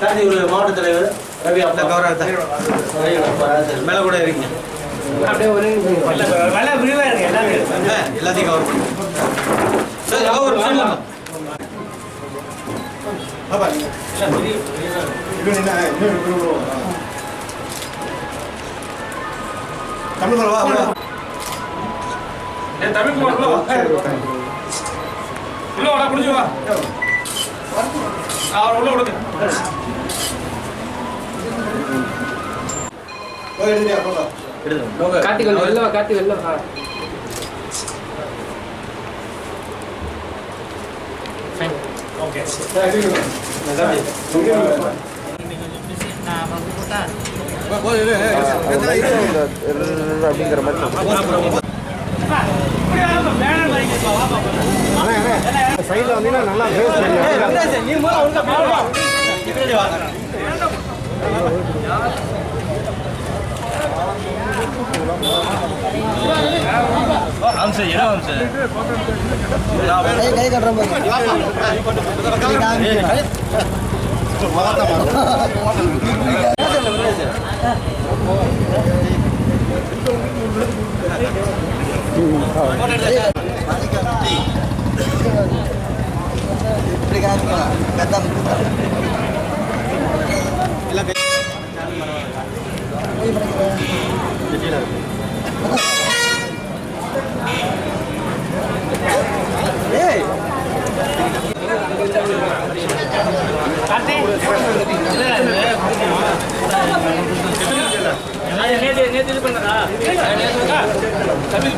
Sir இவர் மாவட்ட தலைவர் ரவி அப்பா. கௌரவத்தை. மேலே கூட இருக்கீங்க கவர் பண்ணுங்க சார் கவர் குமார் உள்ள வா. உள்ள வாடா, குடிச்சு வா. ஆ, அவரை உள்ள விடுங்க. கார்த்திக் கொஞ்சம் இது பண்ணதா தமிழ்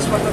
হাসপাতাল